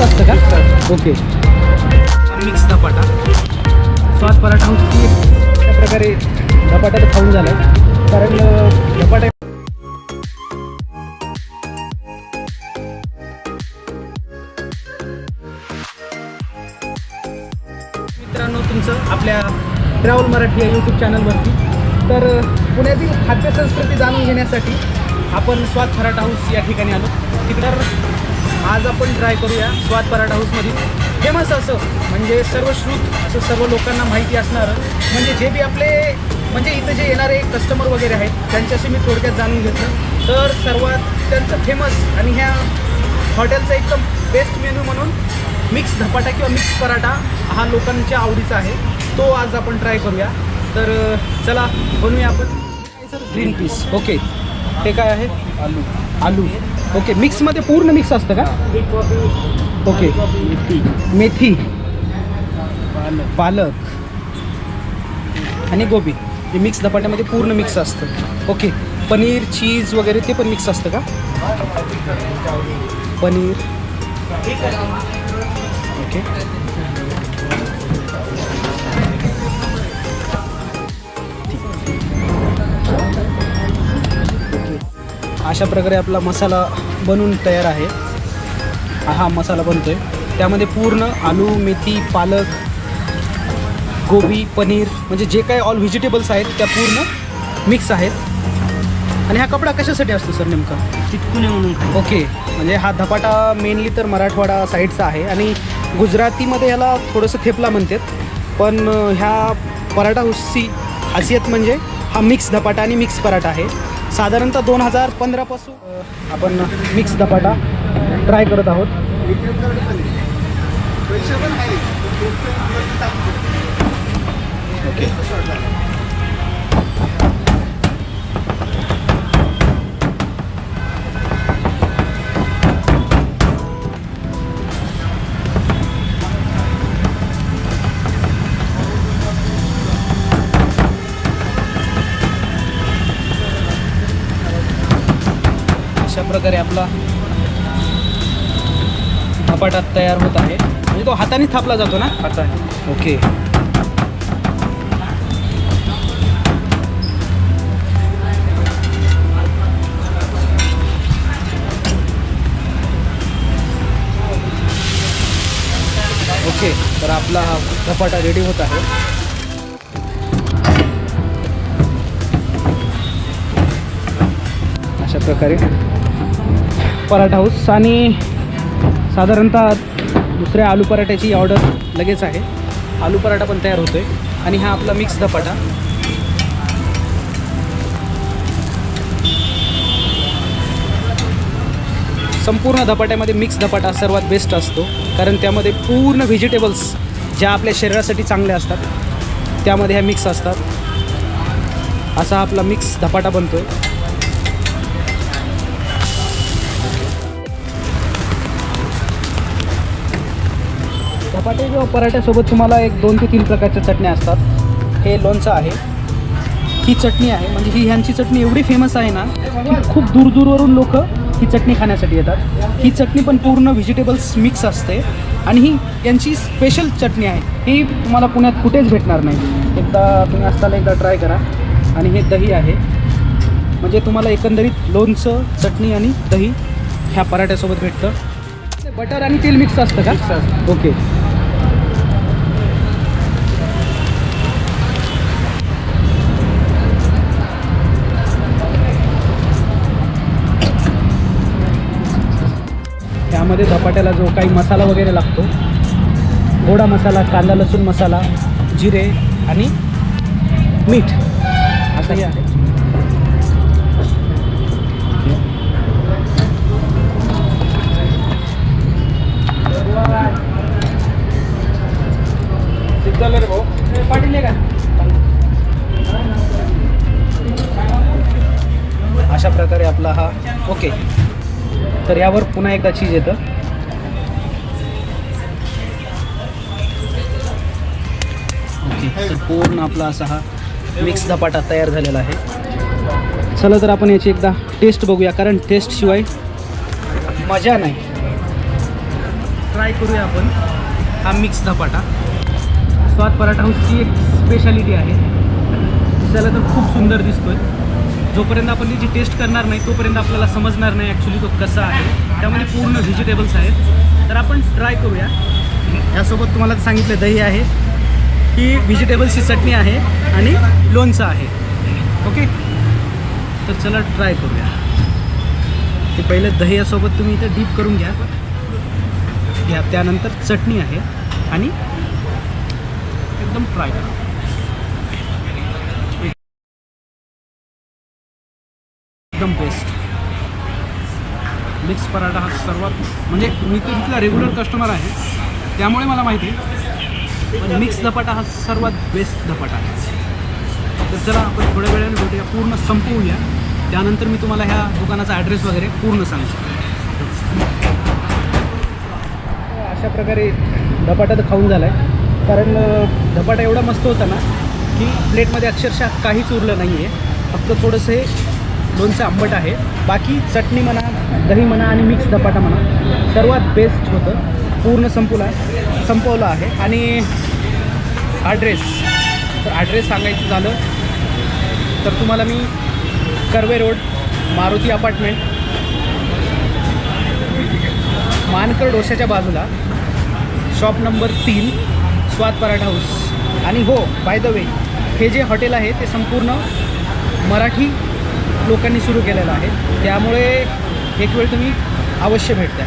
Mix असतं का? Okay. Mix धपाटा. स्वाद पराठा हाऊसची त्या प्रकारे धपाटा तर खाऊन झाला. कारण अं, धपाटा मित्रांनो तुमचं आपल्या ट्रॅव्हल मराठी या यूट्यूब चॅनलवरती तर पुण्यातील खाद्यसंस्कृती जाणून घेण्यासाठी आपण स्वाद पराठा हाऊस या ठिकाणी आलो. तिकडं आज आपण ट्राय करूया स्वाद पराठा हाऊसमधील फेमस असं म्हणजे सर्वश्रुत असं सर्व लोकांना माहिती असणारं म्हणजे जे बी आपले म्हणजे इथं जे येणारे कस्टमर वगैरे आहेत त्यांच्याशी मी थोडक्यात जाणून घेतलं. तर सर्वात त्यांचं फेमस आणि ह्या हॉटेलचा एकदम बेस्ट मेनू म्हणून मिक्स धपाटा किंवा मिक्स पराठा हा लोकांच्या आवडीचा आहे. तो आज आपण ट्राय करूया. तर चला बनवूया आपण. सर ग्रीन पीस ओके ते काय आहे? आलू. आलू. ओके मिक्समध्ये पूर्ण मिक्स असतं का? ओके. मेथी. पालक. आणि गोबी. हे मिक्स धपाट्यामध्ये पूर्ण मिक्स असतं. ओके. पनीर चीज वगैरे ते पण मिक्स असतं का? पनीर. ओके. अशा प्रकारे आपला मसाला बनून तयार आहे. हा मसाला बनतोय. त्यामध्ये पूर्ण आलू मेथी पालक गोबी पनीर म्हणजे जे काही ऑल व्हेजिटेबल्स आहेत त्या पूर्ण मिक्स आहेत. आणि हा कपडा कशासाठी असतो सर नेमका? चिटकुने म्हणून ओके. म्हणजे हा धपाटा मेनली तर मराठवाडा साईडचा आहे. आणि गुजरातीमध्ये ह्याला थोडंसं थेपला म्हणतात. पण ह्या पराठा हुस्सी खासियत म्हणजे हा मिक्स धपाटा आणि मिक्स पराठा आहे. साधारणतः दोन हजार पंधरापासून आपण मिक्स धपाटा ट्राय करत आहोत. ओके प्रकारे आपला धपाटा तयार होत आहे. म्हणजे तो हाताने थापला जातो ना? आता ओके ओके तर आपला हा धपाटा रेडी होत आहे. अशा प्रकारे. पराठा हाऊस आणि साधारणतः दुसऱ्या आलू पराठ्याची ऑर्डर लगेच आहे. आलू पराठा पण तयार होतोय आणि हा आपला मिक्स धपाटा. संपूर्ण धपाट्यामध्ये मिक्स धपाटा सर्वात बेस्ट असतो. कारण त्यामध्ये पूर्ण व्हेजिटेबल्स ज्या आपल्या शरीरासाठी चांगल्या असतात त्यामध्ये ह्या मिक्स असतात. असा आपला मिक्स धपाटा बनतो आहे धपाटे किंवा पराठ्यासोबत तुम्हाला एक दोन ते तीन प्रकारच्या चटण्या असतात. हे लोणचं आहे. ही चटणी आहे. म्हणजे ही ह्यांची चटणी एवढी फेमस आहे ना की खूप दूरदूरवरून लोक ही चटणी खाण्यासाठी येतात. ही चटणी पण पूर्ण व्हेजिटेबल्स मिक्स असते. आणि ही यांची स्पेशल चटणी आहे. ही तुम्हाला पुण्यात कुठेच भेटणार नाही. एकदा तुम्ही असताना एकदा ट्राय करा. आणि हे दही आहे. म्हणजे तुम्हाला एकंदरीत लोणचं चटणी आणि दही ह्या पराठ्यासोबत भेटतं. बटर आणि तेल मिक्स असतं का? ओके त्यामध्ये धपाट्याला जो काही मसाला वगैरे लागतो गोडा मसाला कांदा लसूण मसाला जिरे आणि मीठ असंही आहे आहे. अशा प्रकारे आपला हा ओके. तर यावर पुन्हा एकदा चीज येतं. ओके तर पूर्ण आपला असा हा मिक्स धपाटा तयार झालेला आहे. चला तर आपण याची एकदा टेस्ट बघूया कारण टेस्ट शिवाय मजा नाही. ट्राय करूया आपण हा मिक्स धपाटा. स्वाद पराठा हाऊसची एक स्पेशालिटी आहे. दिसायला तर खूप सुंदर दिसतोय. जोपर्यंत आपण त्याची टेस्ट करणार नाही तोपर्यंत आपल्याला समजणार नाही ॲक्च्युली तो कसा आहे. त्यामध्ये पूर्ण व्हेजिटेबल्स आहेत. तर आपण ट्राय करूया. यासोबत तुम्हाला सांगितलं दही आहे. ही व्हेजिटेबल्सची चटणी आहे आणि लोणचं आहे. ओके तर चला ट्राय करूया. ते पहिलं दह्यासोबत तुम्ही इथे डीप करून घ्या. घ्या. त्यानंतर चटणी आहे आणि एकदम ट्राय करा. एकदम बेस्ट मिक्स पराठा हा सर्वात म्हणजे मी तर तिथला रेग्युलर कस्टमर आहे. त्यामुळे मला माहिती आहे. पण मिक्स धपाटा हा सर्वात बेस्ट धपाटा आहे. तर चला आपण थोड्या वेळाने भेटूया. पूर्ण संपवूया. त्यानंतर मी तुम्हाला ह्या दुकानाचा ॲड्रेस वगैरे पूर्ण सांगतो. अशा प्रकारे धपाटा तर खाऊन झाला आहे कारण धपाटा एवढा मस्त होता ना की प्लेटमध्ये अक्षरशः काहीच उरलं नाही आहे फक्त थोडंसं हे लोणचं आंबट आहे. बाकी चटणी म्हणा दही म्हणा आणि मिक्स धपाटा म्हणा सर्वात बेस्ट होतं. पूर्ण संपवला संपवलं आहे. आणि ॲड्रेस तर ॲड्रेस सांगायचं झालं तर तुम्हाला मी कर्वे रोड मारुती अपार्टमेंट मानकर डोशाच्या बाजूला शॉप नंबर तीन स्वाद पराठा हाऊस आणि हो बाय द वे हे जे हॉटेल आहे ते संपूर्ण मराठी लोकांनी सुरू केलेलं आहे. त्यामुळे एक वेळ तुम्ही अवश्य भेटता